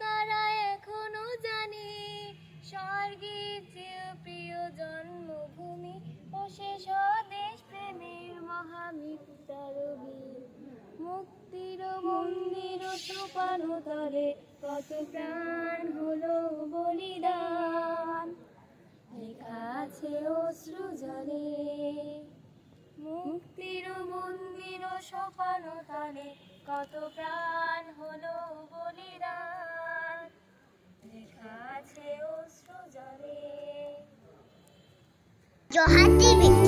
তারা এখনও জানে, স্বর্গের চেয়ে প্রিয় জন্মভূমি ও সে স্বদেশ প্রেমের মুক্তির মন্দির সোপান তলে কত প্রাণ হলো বলিদান। লেখা আছে অশ্রু জলে। মুক্তির মন্দির সোপান তলে কত প্রাণ Johan TV.